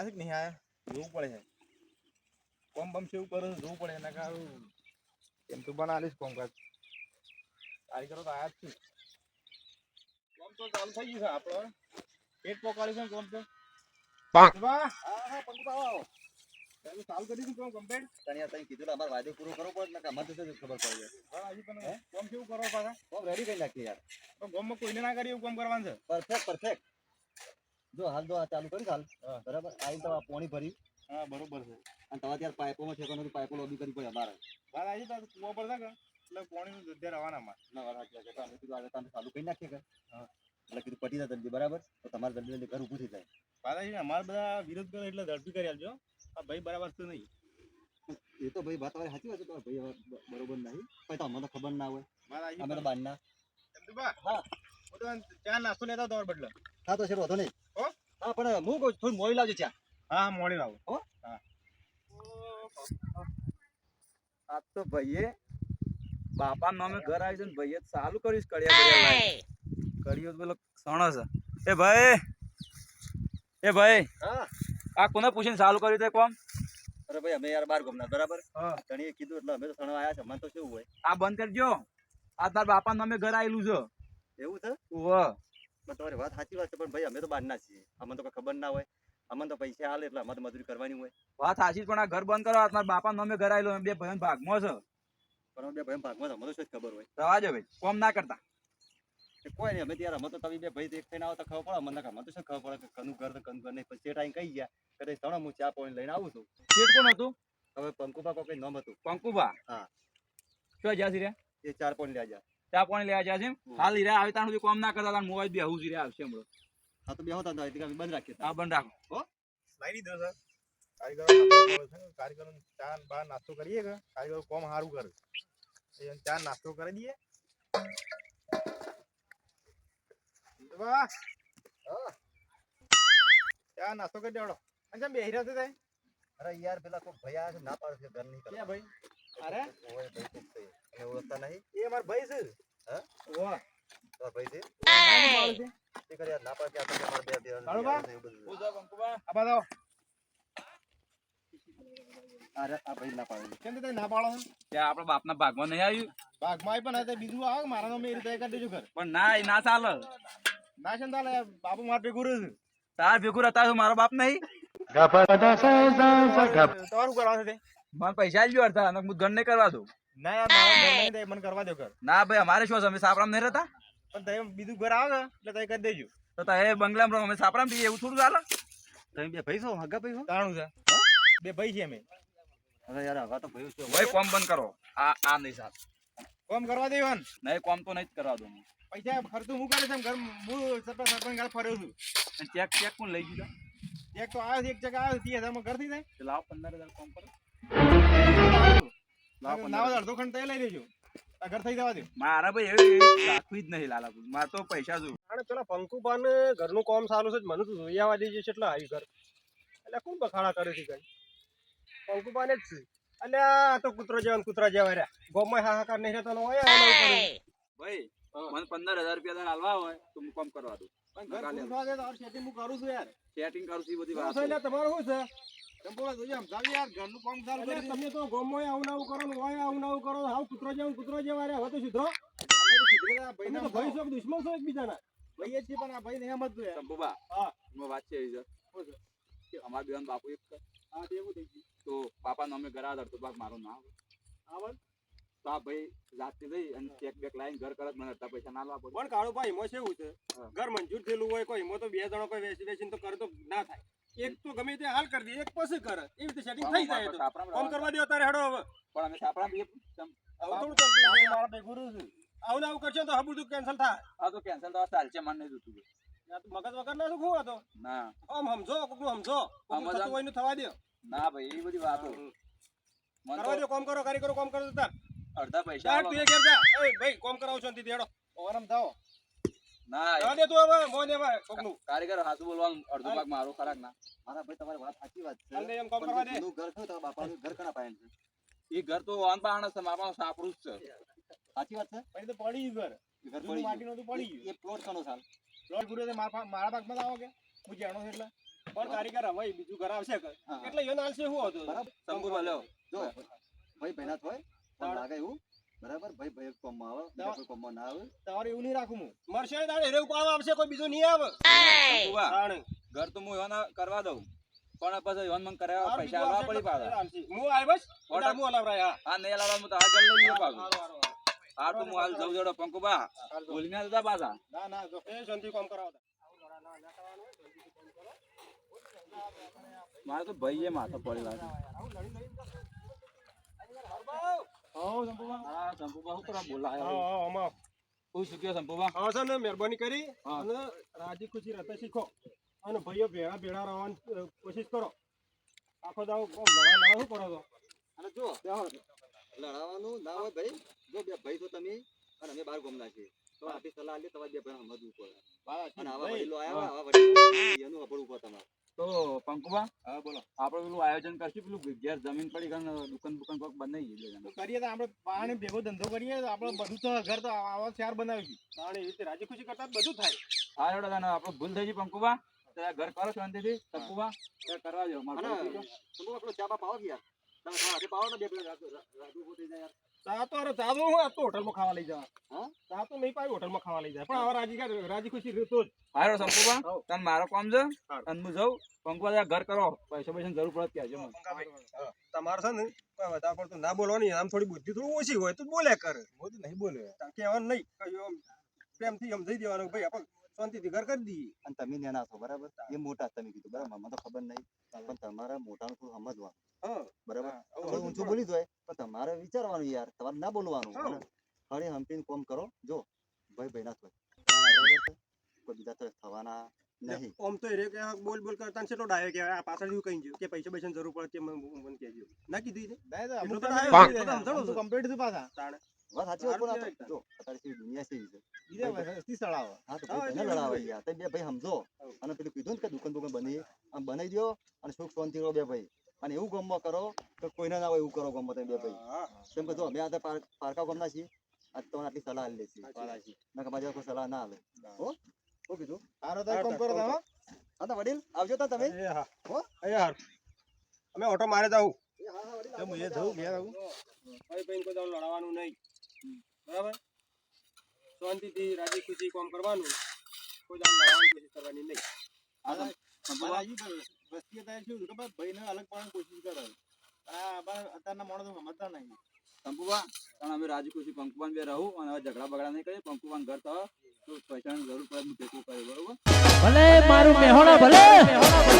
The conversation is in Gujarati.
આયા છે કે નહીં આયા? જોવું પડે છે. કોમ બમ છે એવું કરે જોવું પડે. એના કારું એમ તો બનાવીશ કોમ કાજ કારીગરો તો આયા જ છે. કોમ તો ચાલુ થઈ ગયું છે આપણો. પેટ પોકાળી છે કોમ તો? હા હા પંકુ આવો આવો. ચાલુ કરી દીધું કોમ કમ્પ્લીટ તને તને કીધું ને અમારે વાયદો પૂરો કરવો પડે ને તો ખબર પડે હા હજી પણ કોમ કેવું કરો પાછા? કોમ રેડી કરી નાખીએ યાર. તો ગામમાં કોઈને ના કરી એવું કામ કરવાનું છે? પરફેક્ટ પરફેક્ટ જો હાલ જો આ ચાલુ કરી હાલ. બરાબર? આવી તો પાણી ભરી. હા બરોબર છે. અને તમારે ત્યારે પાઇપોમાં ઠેકાણું નથી પાઇપો લોબી કરવી પડે અમારે. બાર આવી તો કુવા પર થાય એટલે પાણીનું દૂધ રવાના માં ના વાત સાચી છે. તો અમે કીધું આજે તમે ચાલુ કરી નાખીએ કે? એટલે કીધું પટી જાય જલ્દી બરાબર? તો તમારે જલ્દી જલ્દી ઘર ઊભું થઈ જાય. બાલાજી અમારે બધા વિરોધ કરે એટલે ઝડપી કરી આપજો. આ ભાઈ બરાબર તો નહીં. એ તો ભાઈ વાત તમારી સાચી વાત છે તમારા ભાઈ બરોબર નહીં. પણ અમને તો ખબર ના હોય. અમે તો બારના હા. હું તો ચા નાસ્તો લેતા તમારા બદલે. હા તો છે વાંધો નહીં. હા? પણ હું કહું થોડું મોડી લાવજો ચા હા હા મોડી લાવો. આ તો ભાઈએ બાપા નામે ઘર આવી છે ને ભાઈએ ચાલુ કરીશ કડિયા કડિયા કડિયો તો પેલો સણો છે. એ ભાઈ! એ ભાઈ! હા. આ કોને પૂછીને ચાલુ કર્યું તે કોમ? અરે ભાઈ અમે યાર બાર ગમના બરાબર? હા. ધણીએ કીધું એટલે અમે તો સણવા આવ્યા છે મને તો શું હોય? આ બંધ કરજો. આ તાર બાપા નામે ઘર આવેલું છે. એવું છે? ઓહ પણ તમારી વાત સાચી વાત છે પણ ભાઈ અમે તો બહારના છીએ. અમને તો ખબર ના હોય. અમને તો પૈસા હાલે એટલે અમારે મજૂરી કરવાની હોય. વાત સાચી પણ આ ઘર બંધ કરો. તાર બાપા નામે ઘર આવેલો બે ભાઈઓ ભાગમાં છે. પણ બે ભાઈ ભાગમાં અમને શું ખબર હોય. રવા જો ભાઈ કોમ ના કરતા. કોઈ નહીં અમે ત્યારે અમે તો તમે બે ભાઈ એક થઈને આવો તો ખબર પડે. અમને અમે તો શું ખબર પડે કનું ઘર તો કનું ઘર નહીં. પછી ટાઈમ કહી ગયા? કદાચ તઈ તણો હું ચા પાણી લઈને આવું છું. શેઠ કોણ હતું? હવે પંકુભા કોઈ નામ હતું. પંકુભા? હા. શું જ્યાં રહ્યા એ ચાર પોઈન્ટ લે જા ચા પાણી લેવા જાય છે. હાલ હીરા આવી તાણ સુધી કોમ ના કરતા તાર મોબાઈલ બી હું જ રહ્યા આવશે હમણાં હા તો બે હોતા તો બંધ રાખીએ હા બંધ રાખો. લાવી દીધો સર કારીગરો ચા બહાર નાસ્તો કરીએ કે? કારીગરો કોમ સારું કરે. એ ચા નાસ્તો કરી દઈએ. વાહ! ચા નાસ્તો કરી દેવડો અને કેમ બેહી રહ્યા છે અરે યાર પેલા કોઈ ભાઈ છે ના પાડે છે ઘર નહીં ભાઈ? અરે? ઓય ભાઈ ઓળખતા નહીં? એ મારા ભાઈ છે. હા? વાહ. ભાઈ છે? નાનું બાળ છે તે કરે યાર ના પાડે કે આ તો બે બે. હાલો બા. એવું બધું. શું છે પંકુભા આ બાદ અરે આ ભાઈ ના પાડે કેમ તે ના પાડો છો? આપણા બાપના ભાગમાં નહીં આવ્યું. ભાગમાં આવી પણ બીજું આવે મારા નામે એ રીતે કરી દેજો ઘર. પણ ના એ ના ચાલે. ના છે ને તાલે બાપુ મારે ભેગું રહ્યું છે. તાર ભેગું રહેતા મારો બાપ નહીં? તમારું કરવાનું છે તે પૈસા જ અડધા અને હું ઘર નહીં કરવા દઉં. ના યાર મારા ઘર મને કરવા દો ઘર. ના ભાઈ અમારે શું અમે સાપરામ નહીં રહેતા? પણ તમે બીજું ઘર આવે એટલે તમે કરી દેજો. તો તમે બંગલામાં રહો અમે સાપરામ રહીએ એવું થોડું ચાલે? તમે બે ભાઈ છો? હગા ભાઈ છો? તાણું છે. બે ભાઈ છે અમે. અરે યાર હગા તો ભાઈ છે. ભાઈ કોમ બંધ કરો. આ આ નહીં સાલ કોમ કરવા દેવાન નહીં કોમ તો નહીં જ કરવા દઉં પૈસા ખર્ચું હું કરે છે ઘર હું સરપંચ સરપંચ ફર્યો છું. અને ચેક ચેક પણ લઈ ગયું? ચેક તો આવ્યો એક જગ્યા આવ્યો ત્રીસ હજારમાં ઘર થઈ લાવ પંદર હજાર કોમ કરો. લાવો ના હોય તો પંદર અડધો ખંડ તય લઈ લેજો. ઘર થઈ જવા દો. મારા ભાઈ એવી રાખવી જ નહીં લાલાપુર. મારે તો પૈસા જોઉં અને પેલા પંકુબાન ઘરનું કામ સારું છે મને તો જોઈ આવવા દેજે છે એટલે આવી ઘર. એટલે કોણ બખાડા કરે છે કઈ? પંકુબાને જ છે. એટલે આ તો કૂતરો જેવા કૂતરા જેવા રહ્યા. ગોમાં હાહાકાર નહીં રહેતો કરે. ભાઈ! મને પંદર હજાર રૂપિયા હાલવા હોય તો હું કોમ કરવા દઉં. પણ ઘર હું કરું છું યાર. સેટિંગ કરું છું બધી વાત તમારું શું છે? ચંપોળા જોજો સમજાવી યાર ઘરનું કામ ચાલુ એટલે તમે તો ગોમાં આવું ને આવું કરો ને ઓય આવું ને કરો હાવ કૂતરો જેવા ને કૂતરો જેવા રહ્યા હવે તો સુધરો અમે તો ભાઈને તો ભાઈ છો દુશ્મન છો એકબીજાના? ભાઈ જ છે પણ આ ભાઈને એમ જ જોઈએ શંભુબા હા. એમાં વાત છે એવી કે અમારા બેન બાપુ એક હા તો એવું થઈ ગયું. તો પાપા નામે ઘર આધાર તો બાપ મારું ના આવે. તો આ ભાઈ જાતે જઈ અને ચેક બેક લાઈન ઘર કરત મને અડધા પૈસા ના લાવવા પણ કાળુ ભાઈ એમાં છે હા. ઘર મંજૂર થયેલું હોય કોઈ એમાં તો બે જણો કોઈ વેચી વેચીને તો કરે તો ના થાય. એક તો ગમે તે હાલ કરી દે એક પછી કરે. એવી રીતે સેટિંગ થઈ જાય તો. ફોન કરવા દો તારે હેડો હવે. પણ અમે સાપરા બી હવે થોડું ચાલતું મારા ભેગું રહ્યું છે. આવું ને આવું કરશો તો હબું કેન્સલ થાય. આ તો કેન્સલ થવા ચાલશે મને નહીં જોતું આ તો મગજ વગર ના શું તો ના. આમ સમજો કોકનું સમજો. કોકનું થતું હોય થવા દો. ના ભાઈ એ બધી વાતો. મને કરવા દો કોમ કરો કારીગરો કોમ કરો તાર. અડધા પૈસા તું એ ઘેર જા. એ ભાઈ કોમ કરાવ છો અંતિ દેડો ઓરમ થાઓ. ના દે તું હવે મોને હવે કોકનું. કારીગર હાથું બોલવાનું અડધો ભાગ મારો ખરાક ના. મારા ભાઈ તમારી વાત સાચી વાત છે. હાલ એમ કોમ કરવા દે. જૂનું ઘર છે બાપાનું ઘર કના પાયણ છે? એ ઘર તો ઓન પાણ છે મારા સાપરું જ છે. સાચી વાત છે? પછી તો પડી ઘર. ઘર પડી માટીનું તો પડી ગયું ગયું. એ પ્લોટ કનો સાલ. પ્લોટ પૂરો તો મારા મારા ભાગમાં આવો કે? હું જાણો છું એટલે. પણ કારીગર હવે બીજું ઘર આવશે કે હા. એટલે એને હાલશે શું હતું? બરાબર. શંભુભા જો ભાઈ બહેના હોય પણ લાગે એવું. બરાબર? ભાઈ ભાઈ એક કોમમાં આવે બીજા કોઈ ના આવે. તમારે એવું નહીં રાખું હું. મરશે તાણે હેરે ઉપાડવા આવશે કોઈ બીજું નહીં આવે. ઘર તો હું યોના કરવા દઉં. પણ પછી યોન મંગ કરાવવા પૈસા આવવા પડી પાડા હું આય બસ? ઓડા હું હલાવરાય, હા. આ નહીં લાવવા હું તો આ હારું, હારું, હારું. આ તો હું હાલ જઉં જોડો પંકુબા. બોલી ના દેતા પાછા. ના ના જો. એ જલ્દી કામ કરાવો. મારે તો ભાઈ માથા માથો પડી લાગે. હા શંભુબા શું કરવા બોલાયો. હા, હા, આમાં. હું શીખ્યો શંભુબા હા, છે મહેરબાની કરી હા. અને રાજી ખુશી રહેતા શીખો. અને ભાઈઓ ભેળા ભેળા રહેવાની કોશિશ કરો. આખો દાવ લડા શું કરો છો? અને જો લડાવાનું ના હોય ભાઈ. જો બે ભાઈ તો તમે અને અમે બાર ગમના છીએ. તો આપી સલાહ લે તમારે બે ભાઈ સમજવું પડે અને આવા વડીલો આવ્યા આવા વડીલો. એનું અપડવું પડે તમારે. તો પંકુબા હા બોલો. આપણે પેલું આયોજન કરશું પેલું ઘેર જમીન પડી ને દુકાન દુકાન કોક બનાવી તો કરીએ તો આપણે પાણી ભેગો ધંધો કરીએ તો આપણે બધું તો ઘર તો આવા શહેર બનાવીશું. કારણ એવી રીતે રાજી ખુશી કરતા બધું થાય. હા એડો તને આપણે ભૂલ થઈ ગઈ પંકુબા ઘર કરો શાંતિથી પંકુબા તે કરવા જો મારે આપણો ચા પાવો યાર. તમે આજે પાવો ને બે પેલા રાજુ થઈ જાય યાર. ચા તો અરે ચા તો હું આ તો હોટલમાં ખાવા લઈ જવા. હા? તા તો નહીં પાવી હોટલમાં ખાવા લઈ જાય પણ આવા રાજી કા- રાજી ખુશી રહેતો જ. હારો. મારો કામ છે? હારું. હું જાઉં? ઘર કરો. પૈસા પૈસા જરૂર પડત ત્યાં મને હા. તમારે છે ને કોઈ વધારે પડતું ના બોલવાની આમ થોડી બુદ્ધિ થોડી ઓછી હોય તો બોલ્યા કરે. હું તો નહીં બોલે. તાર કહેવાનું નહીં આમ પ્રેમથી સમજાઈ દેવાનું કે ભાઈ આપણે શાંતિથી ઘર કરી દઈએ. અને તમે નેના છો બરાબર? એ મોટા તમે કીધું બરાબર? મને તો ખબર નહીં. પણ તમારા મોટાનું થોડું સમજવાનું. બરાબર? ઊંચું બોલી. દો પણ તમારે વિચારવાનું યાર તમારે ના બોલવાનું. હા. હળી હંપીને કોમ કરો. જો ભાઈ ભાઈ ના થાય. કોઈ બીજા તો થવાના નહીં. ઓમ તો એ રે કે આ બોલ બોલ કરતા કેટલો ડાયો કે આ પાછળ એવું કહી ગયો કે પૈસા પૈસા જરૂર પડે તે મને કહેજો. ના કીધું? તો? એટલું તો તો એટલું તો તો complete થયું પાછા. તાણે. વાત સાચી વાત પણ તો જો અત્યારે દુનિયા છે. છે બીજા સળાવો. હા તો ભાઈ લડાવે યાર તમે બે ભાઈ સમજો. અને પેલું કીધું ને કે દુકાન દુકાન બની આમ બનાવી દો અને સુખ શાંતિ રહો બે ભાઈ. અને એવું ગમમાં કરો કે કોઈને ના હોય એવું કરો ગમમાં તમે બે ભાઈ. હા. કેમ કે જો અમે આ તો પાર- પારકા ગમના છીએ આજ તમને આટલી સલાહ લે છે ના કે મારી કોઈ સલાહ ના આવે. હો? શું કીધું? હારો તો હા, કામ કરો તમે. હા તો વડીલ આવજો તો તમે. હો? એ હાર અમે ઓટો મારે જાઉં એ હા હા વડીલ તો એ જઉં ઘેર આવું. ભાઈ ભાઈ કોઈ દાડો લડાવવાનું નહીં. બરાબર? શાંતિથી રાજી ખુશી કામ કરવાનું. કોઈ દાડો લડાવવાની કોશિશ કરવાની નહીં. શંભુબા વસ્તી અત્યારે શું ખબર? ભાઈને અલગ પાડવાની કોશિશ કરે. અત્યારના માણસો સમજતા નહીં. પંકુબા પણ અમે રાજી ખુશી પંકુબાન બે રહું અને હવે ઝઘડા બગડા નહીં કરીએ. પંકુબાન ઘર તો પૈસાની જરૂર પડે હું ભેગું કર્યું બરોબર? ભલે મારું મેહોણા ભલે!